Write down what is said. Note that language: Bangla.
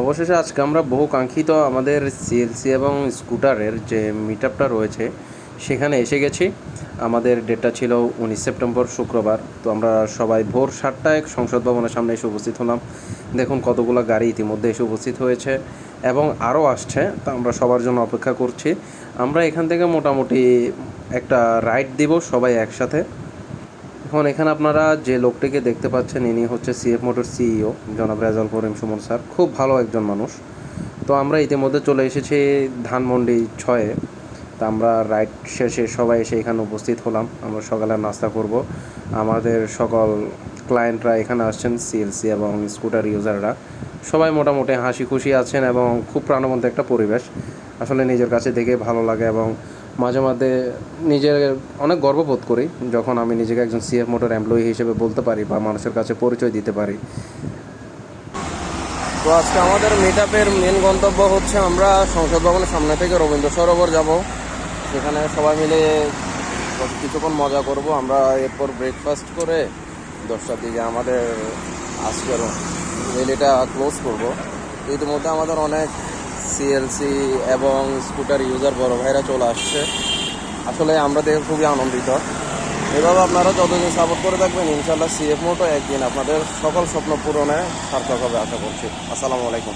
অবশেষে আজকে আমরা বহু কাঙ্ক্ষিত আমাদের সিএলসি এবং স্কুটারের যে মিট আপটা রয়েছে, সেখানে এসে গেছি। আমাদের ডেটটা ছিল উনিশ সেপ্টেম্বর শুক্রবার। তো আমরা সবাই ভোর সাতটায় সংসদ ভবনের সামনে এসে উপস্থিত হলাম। দেখুন, কতগুলো গাড়ি ইতিমধ্যে এসে উপস্থিত হয়েছে এবং আরও আসছে। তা আমরা সবার জন্য অপেক্ষা করছি। আমরা এখান থেকে মোটামুটি একটা রাইড দিব সবাই একসাথে। এখন এখানে আপনারা যে লোকটিকে দেখতে পাচ্ছেন, ইনি হচ্ছে সিএফ মোটর সিইও জনাব রেজাল করিম সুমন স্যার। খুব ভালো একজন মানুষ। তো আমরা ইতিমধ্যে চলে এসেছি ধানমন্ডি ছয়ে। তা আমরা রাইড শেষে সবাই এসে এখানে উপস্থিত হলাম। আমরা সকালে নাস্তা করব। আমাদের সকল ক্লায়েন্টরা এখানে আসছেন সিএলসি এবং স্কুটার ইউজাররা সবাই মোটামুটি হাসি খুশি আছেন এবং খুব প্রাণবন্ত একটা পরিবেশ। আসলে নিজের কাছে দেখে ভালো লাগে এবং মাঝে মাঝে নিজের অনেক গর্ববোধ করি, যখন আমি নিজেকে একজন সিএফ মোটর এমপ্লয়ি হিসেবে বলতে পারি বা মানুষের কাছে পরিচয় দিতে পারি। তো আজকে আমাদের মিট আপের মেন গন্তব্য হচ্ছে আমরা সংসদ ভবনের সামনে থেকে রবীন্দ্র সরোবর যাব। সেখানে সবাই মিলে কিছুক্ষণ মজা করব। আমরা এরপর ব্রেকফাস্ট করে দশটার দিকে আমাদের আজকের রেলিটা ক্লোজ করব। ইতিমধ্যে আমাদের অনেক সিএলসি এবং স্কুটার ইউজার বড় ভাইরা চলে আসছে। আসলে আমরা দেখে খুবই আনন্দিত। এভাবে আপনারা যতদিন সাপোর্ট করে থাকবেন ইনশাল্লাহ সিএফ মোটো একদিন আপনাদের সকল স্বপ্ন পূরণে সার্থক হবে, আশা করছি। আসসালামু আলাইকুম।